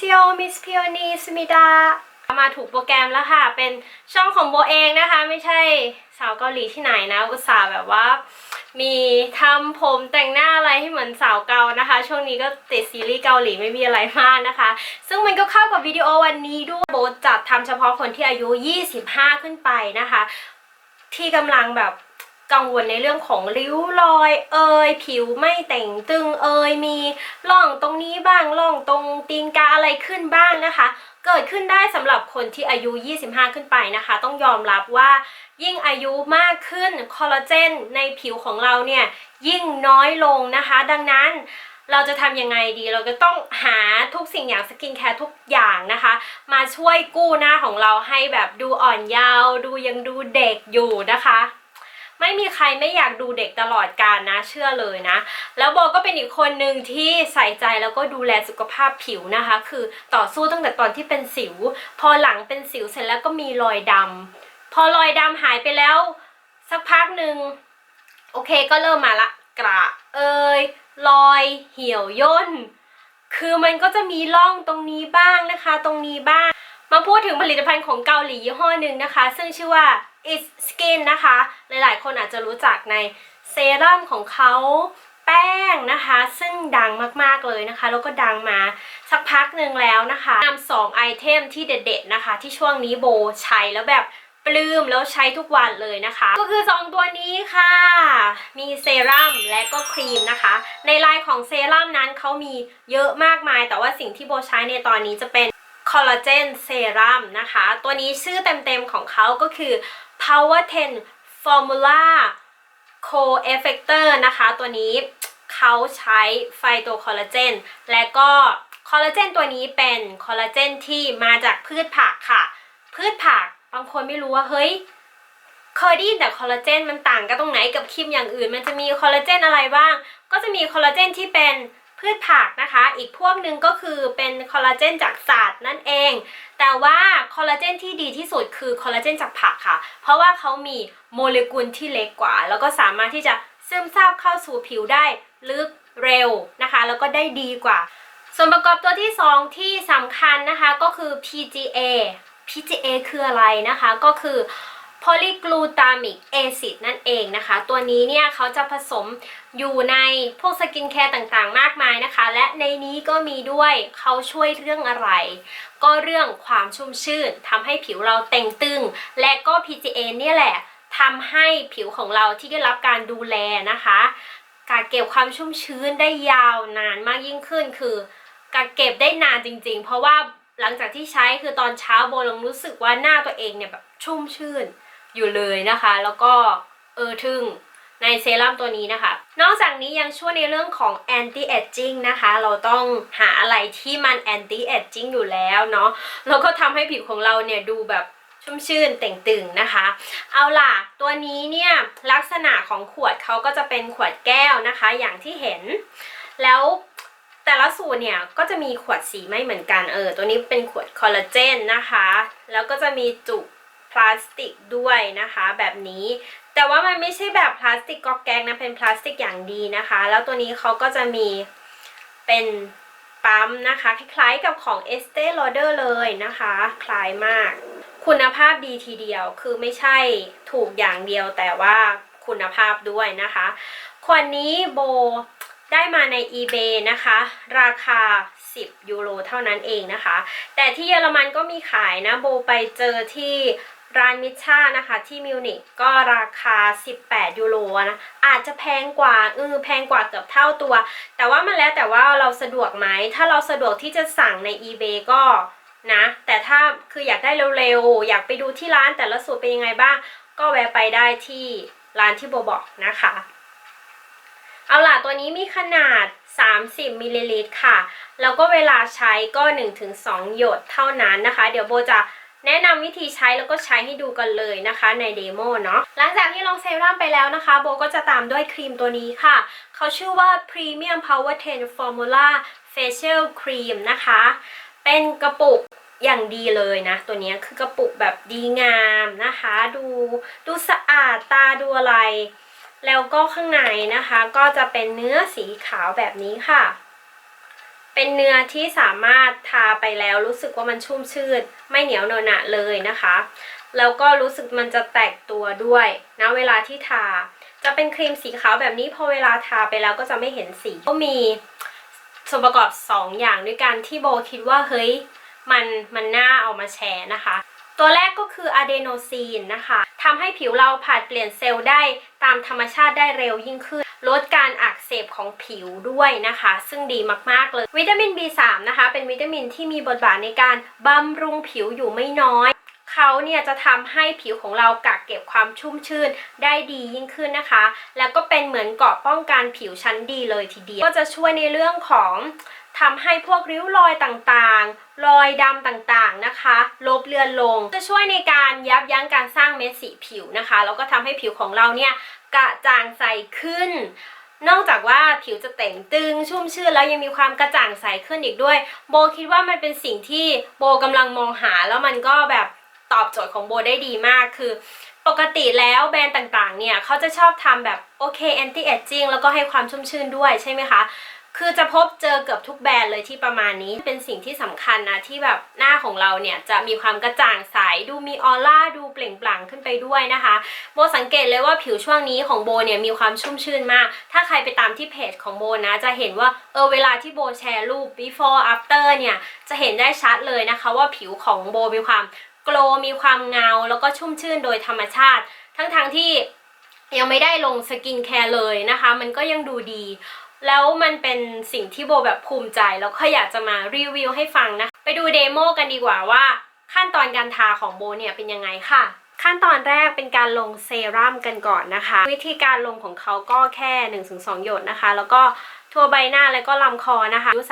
เซียมิสพิโอนีสมิดามาถูกโปรแกรมแล้วค่ะ เป็นช่องของโบเองนะคะ ไม่ใช่สาวเกาหลีที่ไหนนะ อุตส่าห์แบบว่า มีทำผมแต่งหน้าอะไรให้เหมือนสาวเกานะคะ ช่วงนี้ก็ติดซีรีส์เกาหลีไม่มีอะไรมากนะคะ ซึ่งมันก็เข้ากับวิดีโอวันนี้ด้วยโบจัดทำเฉพาะคนที่อายุ 25 ขึ้นไปนะคะ ที่กำลังแบบ กังวลในเรื่องของริ้วรอยเอยผิวไม่แต่งตึงเอยมีร่องตรงนี้บ้างร่องตรงตีนกาอะไรขึ้นบ้างนะคะ เกิดขึ้นได้สำหรับคนที่อายุ 25 ขึ้นไปนะคะ ต้องยอมรับว่ายิ่งอายุมากขึ้นคอลลาเจนในผิวของเราเนี่ยยิ่งน้อยลงนะคะ ดังนั้นเราจะทำยังไงดี เราก็ต้องหาทุกสิ่งอย่างสกินแคร์ทุกอย่างนะคะ มาช่วยกู้หน้าของเราให้แบบดูอ่อนเยาว์ดูยังดูเด็กอยู่นะคะ ไม่มีใครไม่อยากดูเด็กตลอดกาลนะเชื่อเลยนะ แล้วโบก็เป็นอีกคนหนึ่งที่ใส่ใจแล้วก็ดูแลสุขภาพผิวนะคะ คือต่อสู้ตั้งแต่ตอนที่เป็นสิว พอหลังเป็นสิวเสร็จแล้วก็มีรอยดำพอรอยดำหายไปแล้ว สักพักหนึ่งโอเคก็เริ่มมาละกระเอยรอยเหี่ยวย่น คือมันก็จะมีร่องตรงนี้บ้างนะคะ ตรงนี้บ้าง มาพูดถึงผลิตภัณฑ์ของเกาหลียี่ห้อหนึ่งนะคะ ซึ่งชื่อว่า It's Skin นะคะ หลายๆ คนอาจจะรู้จักในเซรั่มของเขาแป้งนะคะ ซึ่งดังมากๆเลยนะคะ แล้วก็ดังมาสักพักหนึ่งแล้วนะคะนำสองไอเทมที่เด็ดๆนะคะ ที่ช่วงนี้โบใช้แล้วแบบปลื้มแล้วใช้ทุกวันเลยนะคะ ก็คือ 2 ตัวนี้ค่ะ มีเซรั่มและก็ครีมนะคะ ในลายของเซรั่มนั้นเขามีเยอะมากมาย แต่ว่าสิ่งที่โบใช้ในตอนนี้จะเป็นคอลลาเจนเซรั่มนะคะ ตัวนี้ชื่อเต็มๆของเขาก็คือ Power 10 Formula Co-Effector นะคะ ตัวนี้เขาใช้ไฟโตคอลลาเจน และก็คอลลาเจนตัวนี้เป็นคอลลาเจนที่มาจากพืชผักค่ะ พืชผักบางคนไม่รู้ว่าเฮ้ยเคยได้ยินแต่คอลลาเจนมันต่างกันตรงไหนกับครีมอย่างอื่น มันจะมีคอลลาเจนอะไรบ้าง ก็จะมีคอลลาเจนที่เป็น พืชผักนะคะ อีกพวกหนึ่งก็คือเป็นคอลลาเจนจากสัตว์นั่นเอง แต่ว่าคอลลาเจนที่ดีที่สุดคือคอลลาเจนจากผักค่ะ เพราะว่าเขามีโมเลกุลที่เล็กกว่า แล้วก็สามารถที่จะซึมซาบเข้าสู่ผิวได้ลึกเร็วนะคะ แล้วก็ได้ดีกว่า ส่วนประกอบตัวที่ 2 ที่สำคัญนะคะก็คือ PGA PGA คืออะไรนะคะก็คือ polyglutamate acid นั่นเองนะคะ ตัวนี้เนี่ยเขาจะผสมอยู่ในพวกสกินแคร์ต่างๆ มากมายนะคะ และในนี้ก็มีด้วยเขาช่วยเรื่องอะไร ก็เรื่องความชุ่มชื่นทำให้ผิวเราเต่งตึง และก็ PGA เนี่ยแหละทำให้ผิวของเราที่ได้รับการดูแลนะคะการเก็บความชุ่มชื้นได้ยาวนานมากยิ่งขึ้น คือกักเก็บได้นานจริง ๆ เพราะว่าหลังจากที่ใช้คือตอนเช้าโบลงรู้สึกว่าหน้าตัวเองเนี่ยแบบชุ่มชื่น อยู่เลยนะคะ แล้วก็เออทึ่งในเซรั่มตัวนี้นะคะ นอกจากนี้ยังช่วยในเรื่องของ anti aging นะคะ เราต้องหาอะไรที่มัน anti aging อยู่แล้วเนาะ แล้วก็ทำให้ผิวของเราเนี่ยดูแบบชุ่มชื่นเต่งตึงนะคะ เอาล่ะ ตัวนี้เนี่ยลักษณะของขวดเขาก็จะเป็นขวดแก้วนะคะ อย่างที่เห็น แล้วแต่ละสูตรเนี่ยก็จะมีขวดสีไม่เหมือนกัน เออ ตัวนี้เป็นขวดคอลลาเจนนะคะ แล้วก็จะมีจุก พลาสติกด้วยนะคะแบบนี้ แต่ว่ามันไม่ใช่แบบพลาสติกกอกแกงนะเป็นพลาสติกอย่างดีนะคะ แล้วตัวนี้เขาก็จะมีเป็นปั๊มนะคะ คล้ายๆกับของ Estee Lauder เลยนะคะ คล้ายมาก คุณภาพดีทีเดียวคือไม่ใช่ถูกอย่างเดียวแต่ว่าคุณภาพด้วยนะคะขวดนี้โบได้มาใน eBay นะคะ ราคา 10 ยูโรเท่านั้นเองนะคะ แต่ที่เยอรมันก็มีขายนะ โบไปเจอที่ ร้านมิชช่านะคะที่มิวนิกก็ราคา 18 ยูโรนะอาจจะแพงกว่าเออแพงกว่าเกือบเท่าตัว แต่ว่ามันแล้วแต่ว่าเราสะดวกไหม ถ้าเราสะดวกที่จะสั่งใน eBay ก็นะ แต่ถ้าคืออยากได้เร็วๆ อยากไปดูที่ร้านแต่ละสูตรเป็นยังไงบ้าง ก็แวะไปได้ที่ร้านที่โบบอกนะคะ เอาล่ะตัวนี้มีขนาด 30มิลลิลิตรค่ะ แล้วก็เวลาใช้ก็ 1-2 หยดเท่านั้นนะคะ เดี๋ยวโบจะ แนะนำวิธีใช้แล้วก็ใช้ให้ดูกันเลยนะคะในเดโมเนาะหลังจากที่ลองเซรั่มไปแล้วนะคะ โบก็จะตามด้วยครีมตัวนี้ค่ะ เขาชื่อว่า Premium Power 10 Formula Facial Cream นะคะ เป็นกระปุกอย่างดีเลยนะ ตัวนี้คือกระปุกแบบดีงามนะคะ ดูดูสะอาดตาดูอะไร แล้วก็ข้างในนะคะ ก็จะเป็นเนื้อสีขาวแบบนี้ค่ะ เป็นเนื้อที่สามารถทาไปแล้วรู้สึกว่ามันชุ่มชื่นไม่เหนียวเหนอะหนะเลยนะคะ แล้วก็รู้สึกมันจะแตกตัวด้วยนะเวลาที่ทา จะเป็นครีมสีขาวแบบนี้พอเวลาทาไปแล้วก็จะไม่เห็นสีก็มีส่วนประกอบ 2 อย่างด้วยกันที่โบคิดว่าเฮ้ยมันมันน่าเอามาแชร์นะคะ ตัวแรกก็คืออะเดโนซีนนะคะทำให้ผิวเราผัดเปลี่ยนเซลล์ได้ตามธรรมชาติได้เร็วยิ่งขึ้น ลดการอักเสบของผิวด้วยนะคะ ซึ่งดีมากๆเลย วิตามิน B3 นะคะ เป็นวิตามินที่มีบทบาทในการบำรุงผิวอยู่ไม่น้อย เขาเนี่ยจะทำให้ผิวของเรากัก เก็บความชุ่มชื่นได้ดียิ่งขึ้นนะคะ แล้วก็เป็นเหมือนเกราะป้องกันผิวชั้นดีเลยทีเดียว ก็จะช่วยในเรื่องของทำให้พวกริ้วรอยต่างๆ รอยดำต่างๆนะคะ ลบเลือนลง จะช่วยในการยับยั้งการสร้างเม็ดสีผิวนะคะ แล้วก็ทำให้ผิวของเราเนี่ยกระจ่างใสขึ้น นอกจากว่าผิวจะเต่งตึงชุ่มชื่นแล้วยังมีความกระจ่างใสขึ้นอีกด้วย โบคิดว่ามันเป็นสิ่งที่โบกำลังมองหาแล้วมันก็แบบตอบโจทย์ของโบได้ดีมากคือ ปกติแล้วแบรนด์ต่างๆ เนี่ยเขาจะชอบทำแบบโอเค anti aging แล้วก็ให้ความชุ่มชื่นด้วยใช่ไหมคะ คือจะพบเจอเกือบทุกแบรนด์เลยที่ประมาณนี้ เป็นสิ่งที่สำคัญนะที่แบบหน้าของเราเนี่ยจะมีความกระจ่างใสดูมีออร่าดูเปล่งปลั่งขึ้นไปด้วยนะคะ โบสังเกตเลยว่าผิวช่วงนี้ของโบเนี่ยมีความชุ่มชื่นมาก ถ้าใครไปตามที่เพจของโบนะ จะเห็นว่าเออเวลาที่โบแชร์รูป before after เนี่ยจะเห็นได้ชัดเลยนะคะว่าผิวของโบมีความ โกลมีความเงาแล้วก็ชุ่มชื่นโดยธรรมชาติ ทั้งๆทที่ยังไม่ได้ลงสกินแคร์เลยนะคะ มันก็ยังดูดี แล้วมันเป็นสิ่งที่โบแบบภูมิใจ แล้วก็อยากจะมารีวิวให้ฟังนะ ไปดูเดโมกันดีกว่าว่า ขั้นตอนการทาของโบเนี่ยเป็นยังไงค่ะ ขั้นตอนแรกเป็นการลงเซรั่มกันก่อนนะคะ วิธีการลงของเขาก็แค่ 1-2 หยดนะคะ แล้วก็ทั่วใบหน้าแล้วก็ลำคอนะคะอายุ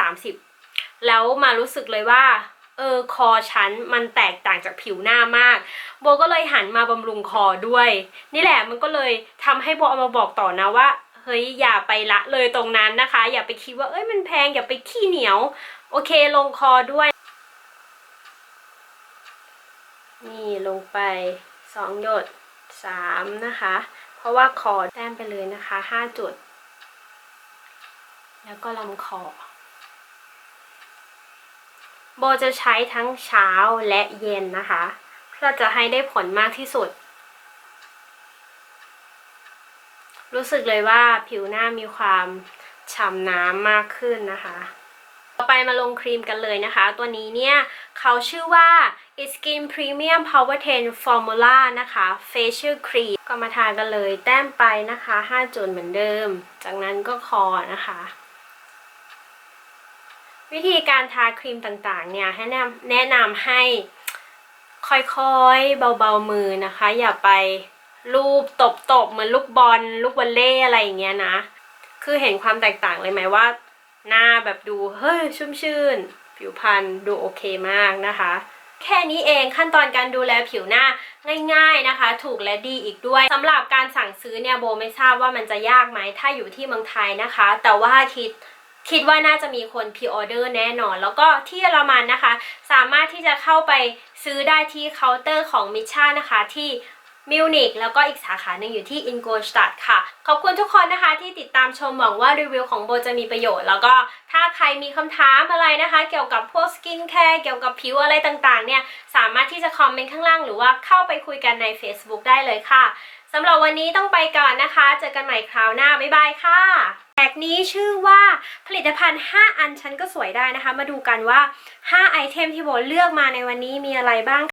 30 แล้วมารู้สึกเลยว่า เออคอฉันมันแตกต่างจากผิวหน้ามาก โบก็เลยหันมาบำรุงคอด้วย นี่แหละมันก็เลยทำให้โบเอามาบอกต่อนะว่าเฮ้ยอย่าไปละเลยตรงนั้นนะคะ อย่าไปคิดว่าเอ้ยมันแพงอย่าไปขี้เหนียว โอเคลงคอด้วย นี่ลงไปสองหยดสามนะคะ เพราะว่าคอแต้มไปเลยนะคะห้าจุด แล้วก็ลำคอ โบจะใช้ทั้งเช้าและเย็นนะคะ เพื่อจะให้ได้ผลมากที่สุด รู้สึกเลยว่าผิวหน้ามีความฉ่ำน้ำมากขึ้นนะคะ ต่อไปมาลงครีมกันเลยนะคะ ตัวนี้เนี่ยเขาชื่อว่า Skin Premium Power 10 Formula นะคะ Facial Cream ก็มาทากันเลย แต้มไปนะคะ 5 จุดเหมือนเดิม จากนั้นก็คอนะคะ วิธีการทาครีมต่างๆเนี่ยให้แนะนำแนะนำให้ค่อยๆเบาๆมือนะคะ อย่าไปรูปตบๆเหมือนลูกบอลลูกวอลเล่อะไรอย่างเงี้ยนะ คือเห็นความแตกต่างเลยไหมว่า หน้าแบบดูเฮ้ยชุ่มชื่น ผิวพรรณดูโอเคมากนะคะ แค่นี้เองขั้นตอนการดูแลผิวหน้าง่ายๆนะคะ ถูกและดีอีกด้วยสำหรับการสั่งซื้อเนี่ยโบไม่ทราบว่ามันจะยากไหมถ้าอยู่ที่เมืองไทยนะคะ แต่ว่าคิด คิดว่าน่าจะมีคนพ r ออเดอร์แน่นอน แล้วก็ที่เยอรมันนะคะ สามารถที่จะเข้าไปซื้อได้ที่เคาน์เตอร์ของมิชชั่นนะคะที่มิวนิกแล้วก็อีกสาขาหนึ่งอยู่ที่อินโกสตัดค่ะ ขอบคุณทุกคนนะคะที่ติดตามชมหวังว่ารีวิวของโบจะมีประโยชน์ แล้วก็ถ้าใครมีคำถามอะไรนะคะ เกี่ยวกับพวกสกินแคร์เกี่ยวกับผิวอะไรต่างๆ เนี่ย สามารถที่จะคอมเมนต์ข้างล่างหรือว่าเข้าไปคุยกันใน Facebook ได้เลยค่ะสำหรับวันนี้ต้องไปก่อนนะคะ เจอกันใหม่คราวหน้า บ๊ายบายค่ะ แท็กนี้ชื่อว่าผลิตภัณฑ์ 5 อันฉันก็สวยได้นะคะ มาดูกันว่า 5 ไอเทมที่โบเลือกมาในวันนี้มีอะไรบ้าง